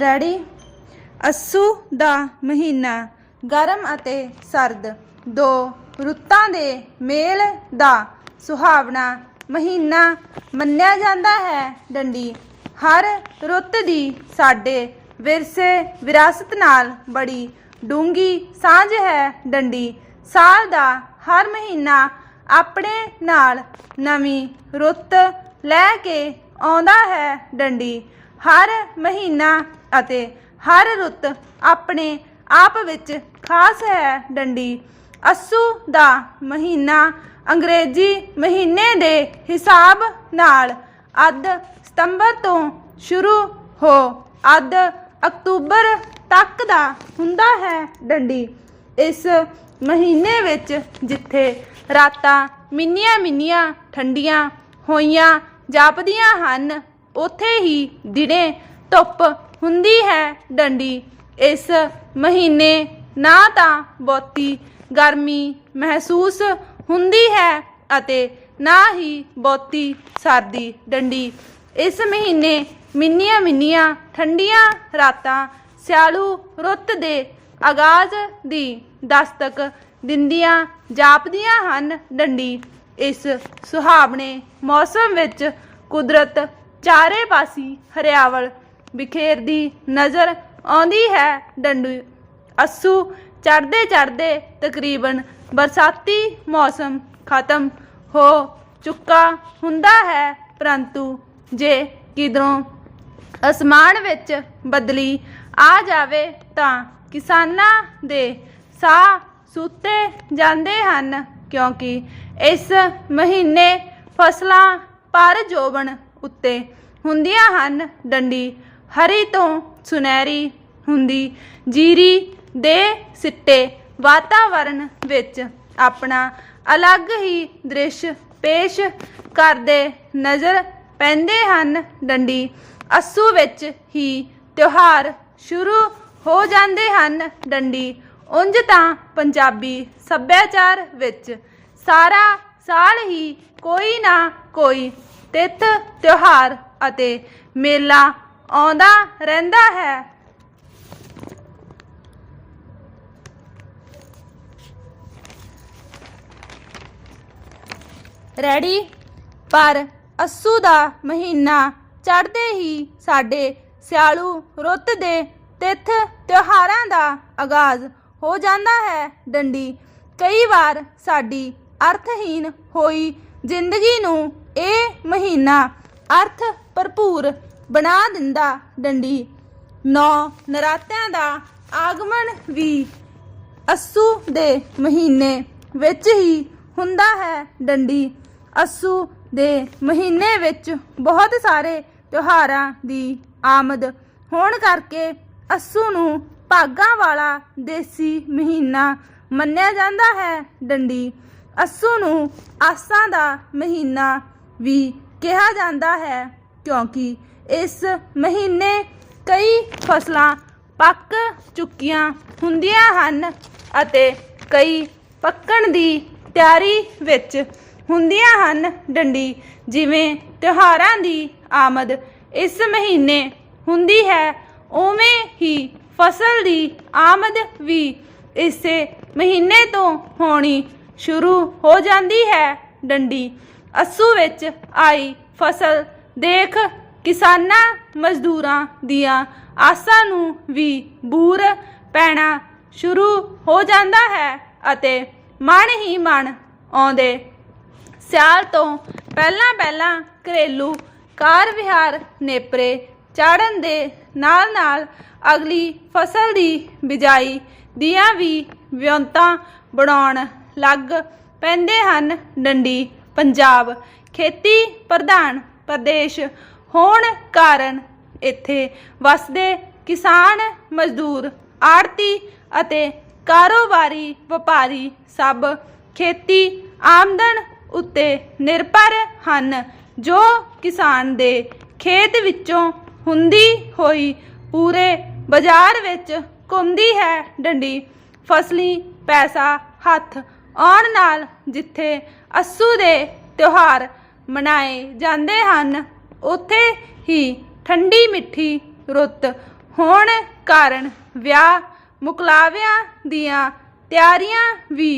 Ready? ਅੱਸੂ ਦਾ ਮਹੀਨਾ, ਗਰਮ ਅਤੇ ਸਰਦ। ਦੋ ਰੁੱਤਾਂ ਦੇ ਮੇਲ ਦਾ ਸੁਹਾਵਣਾ। ਮਹੀਨਾ ਮੰਨਿਆ ਜਾਂਦਾ ਹੈ ਡੰਡੀ। ਹਰ ਰੁੱਤ ਦੀ ਸਾਡੇ ਵਿਰਸੇ ਵਿਰਾਸਤ ਨਾਲ ਬੜੀ ਡੂੰਗੀ ਸਾਂਝ ਹੈ ਡੰਡੀ। ਸਾਲ ਦਾ ਹਰ ਮਹੀਨਾ ਆਪਣੇ ਨਾਲ ਨਵੀਂ ਰੁੱਤ ਲੈ ਕੇ ਆਉਂਦਾ ਹੈ ਡੰਡੀ। ਹਰ ਮਹੀਨਾ ਅਤੇ ਹਰ ਰੁੱਤ ਆਪਣੇ ਆਪ ਵਿੱਚ ਖਾਸ ਹੈ ਡੰਡੀ। ਅੱਸੂ ਦਾ ਮਹੀਨਾ ਅੰਗਰੇਜ਼ੀ ਮਹੀਨੇ ਦੇ ਹਿਸਾਬ ਨਾਲ ਅੱਧ ਸਤੰਬਰ ਤੋਂ ਸ਼ੁਰੂ ਹੋ ਅੱਧ ਅਕਤੂਬਰ ਤੱਕ ਦਾ ਹੁੰਦਾ ਹੈ ਡੰਡੀ। ਇਸ ਮਹੀਨੇ ਵਿੱਚ ਜਿੱਥੇ ਰਾਤਾਂ ਮਿੰਨੀਆਂ ਮਿੰਨੀਆਂ ਠੰਡੀਆਂ ਹੋਈਆਂ ਜਾਪਦੀਆਂ ਹਨ, ਉੱਥੇ ਹੀ ਦਿਨੇ ਧੁੱਪ ਹੁੰਦੀ ਹੈ ਡੰਡੀ। ਇਸ ਮਹੀਨੇ ਨਾ ਤਾਂ ਬਹੁਤੀ ਗਰਮੀ ਮਹਿਸੂਸ ਹੁੰਦੀ ਹੈ ਅਤੇ ਨਾ ਹੀ ਬਹੁਤੀ ਸਰਦੀ ਡੰਡੀ। ਇਸ ਮਹੀਨੇ ਮਿੰਨੀਆਂ ਮਿੰਨੀਆਂ ਠੰਡੀਆਂ ਰਾਤਾਂ ਸਿਆਲੂ ਰੁੱਤ ਦੇ ਆਗਾਜ਼ ਦੀ ਦਸਤਕ ਦਿੰਦੀਆਂ ਜਾਪਦੀਆਂ ਹਨ ਡੰਡੀ। ਇਸ ਸੁਹਾਵਣੇ ਮੌਸਮ ਵਿੱਚ ਕੁਦਰਤ ਚਾਰੇ ਪਾਸੀ ਹਰਿਆਵਲ ਬਿਖੇਰਦੀ ਨਜ਼ਰ ਆਉਂਦੀ ਹੈ ਡੰਡੂ। ਅੱਸੂ ਚੜਦੇ ਚੜਦੇ ਤਕਰੀਬਨ ਬਰਸਾਤੀ ਮੌਸਮ ਖਤਮ ਹੋ ਚੁੱਕਾ ਹੁੰਦਾ ਹੈ, ਪਰੰਤੂ ਜੇ ਕਿਧਰੋਂ ਅਸਮਾਨ ਵਿੱਚ ਬਦਲੀ ਆ ਜਾਵੇ ਤਾਂ ਕਿਸਾਨਾਂ ਦੇ ਸਾਹ ਸੁੱਤੇ ਜਾਂਦੇ ਹਨ, ਕਿਉਂਕਿ ਇਸ ਮਹੀਨੇ ਫਸਲਾਂ ਪਰ ਜੋਬਣ ਉੱਤੇ ਹੁੰਦੀਆਂ ਹਨ, ਡੰਡੀ ਹਰੀ ਤੋਂ ਸੁਨਹਿਰੀ ਹੁੰਦੀ ਜੀਰੀ ਦੇ ਸਿੱਟੇ ਵਾਤਾਵਰਣ ਵਿੱਚ ਆਪਣਾ ਅਲੱਗ ਹੀ ਦ੍ਰਿਸ਼ ਪੇਸ਼ ਕਰਦੇ ਨਜ਼ਰ ਪੈਂਦੇ ਹਨ। ਡੰਡੀ ਅੱਸੂ ਵਿੱਚ ਹੀ ਤਿਉਹਾਰ ਸ਼ੁਰੂ ਹੋ ਜਾਂਦੇ ਹਨ। ਡੰਡੀ ਉਂਝ ਤਾਂ ਪੰਜਾਬੀ ਸੱਭਿਆਚਾਰ ਵਿੱਚ ਸਾਰਾ ਸਾਲ ਹੀ ਕੋਈ ਨਾ ਕੋਈ ਤਿੱਥ, ਤਿਉਹਾਰ ਅਤੇ ਮੇਲਾ ਆਉਂਦਾ ਰਹਿੰਦਾ ਹੈ। ਰੈਡੀ? ਪਰ ਅੱਸੂ ਦਾ ਮਹੀਨਾ ਚੜ੍ਹਦੇ ਹੀ ਸਾਡੇ ਸਿਆਲੂ ਰੁੱਤ ਦੇ ਤਿੱਥ ਤਿਉਹਾਰਾਂ ਦਾ ਆਗਾਜ਼ ਹੋ ਜਾਂਦਾ ਹੈ ਡੰਡੀ। ਕਈ ਵਾਰ ਸਾਡੀ ਅਰਥਹੀਨ ਹੋਈ ਜ਼ਿੰਦਗੀ ਨੂੰ ਇਹ ਮਹੀਨਾ ਅਰਥ ਭਰਪੂਰ ਬਣਾ ਦਿੰਦਾ ਡੰਡੀ। ਨੌ ਨਰਾਤਿਆਂ ਦਾ ਆਗਮਨ ਵੀ ਅੱਸੂ ਦੇ ਮਹੀਨੇ ਵਿੱਚ ਹੀ ਹੁੰਦਾ ਹੈ ਡੰਡੀ। ਅੱਸੂ ਦੇ ਮਹੀਨੇ ਵਿੱਚ ਬਹੁਤ ਸਾਰੇ ਤਿਉਹਾਰਾਂ ਦੀ ਆਮਦ ਹੋਣ ਕਰਕੇ ਅੱਸੂ ਨੂੰ ਭਾਗਾਂ ਵਾਲਾ ਦੇਸੀ ਮਹੀਨਾ ਮੰਨਿਆ ਜਾਂਦਾ ਹੈ ਡੰਡੀ। ਅੱਸੂ ਨੂੰ ਆਸਾਂ ਦਾ ਮਹੀਨਾ ਵੀ ਕਿਹਾ ਜਾਂਦਾ ਹੈ। ਕਿਉਂਕਿ ਇਸ ਮਹੀਨੇ ਕਈ ਫਸਲਾਂ ਪੱਕ ਚੁੱਕੀਆਂ ਹੁੰਦੀਆਂ ਹਨ ਅਤੇ ਕਈ ਪੱਕਣ ਦੀ ਤਿਆਰੀ ਵਿੱਚ ਹੁੰਦੀਆਂ ਹਨ ਡੰਡੀ, ਜਿਵੇਂ ਤਿਉਹਾਰਾਂ ਦੀ ਆਮਦ। ਇਸ ਮਹੀਨੇ ਹੁੰਦੀ ਹੈ ਉਵੇਂ ਹੀ ਫਸਲ ਦੀ ਆਮਦ ਵੀ ਇਸੇ ਮਹੀਨੇ ਤੋਂ ਹੋਣੀ ਸ਼ੁਰੂ ਹੋ ਜਾਂਦੀ ਹੈ। ਡੰਡੀ, ਅੱਸੂ ਵਿੱਚ ਆਈ ਫਸਲ ਦੇਖ ਕਿਸਾਨਾਂ ਮਜ਼ਦੂਰਾਂ ਦੀਆਂ ਆਸਾਂ ਨੂੰ ਵੀ ਬੂਰ ਪੈਣਾ ਸ਼ੁਰੂ ਹੋ ਜਾਂਦਾ ਹੈ ਅਤੇ ਮਨ ਹੀ ਮਨ ਆਉਂਦੇ। ਸਿਆਲ ਤੋਂ ਪਹਿਲਾਂ ਪਹਿਲਾਂ ਘਰੇਲੂ ਕਾਰ ਵਿਹਾਰ ਨੇਪਰੇ ਚਾੜਨ ਦੇ ਨਾਲ ਨਾਲ ਅਗਲੀ ਫਸਲ ਦੀ ਬਿਜਾਈ ਦੀਆਂ ਵੀ ਵਿਉਂਤਾਂ ਬਣਾਉਣ ਲੱਗ ਪੈਂਦੇ ਹਨ। ਡੰਡੀ, ਪੰਜਾਬ ਖੇਤੀ ਪ੍ਰਧਾਨ ਪ੍ਰਦੇਸ਼। ਹੋਣ ਕਾਰਨ ਇੱਥੇ ਵਸਦੇ ਕਿਸਾਨ, ਮਜ਼ਦੂਰ ਆੜਤੀ ਅਤੇ ਕਾਰੋਬਾਰੀ ਵਪਾਰੀ ਸਭ ਖੇਤੀ ਆਮਦਨ ਉੱਤੇ ਨਿਰਭਰ ਹਨ, ਜੋ ਕਿਸਾਨ ਦੇ ਖੇਤ ਵਿੱਚੋਂ ਹੁੰਦੀ ਹੋਈ ਪੂਰੇ ਬਾਜ਼ਾਰ ਵਿੱਚ ਘੁੰਮਦੀ ਹੈ। ਡੰਡੀ, ਫਸਲੀ ਪੈਸਾ ਹੱਥ ਆਉਣ ਨਾਲ ਜਿੱਥੇ ਅੱਸੂ ਦੇ ਤਿਉਹਾਰ ਮਨਾਏ ਜਾਂਦੇ ਹਨ। ਉੱਥੇ ਹੀ ਠੰਡੀ ਮਿੱਠੀ ਰੁੱਤ ਹੋਣ ਕਾਰਨ ਵਿਆਹ ਮੁਕਲਾਵਿਆਂ ਦੀਆਂ ਤਿਆਰੀਆਂ ਵੀ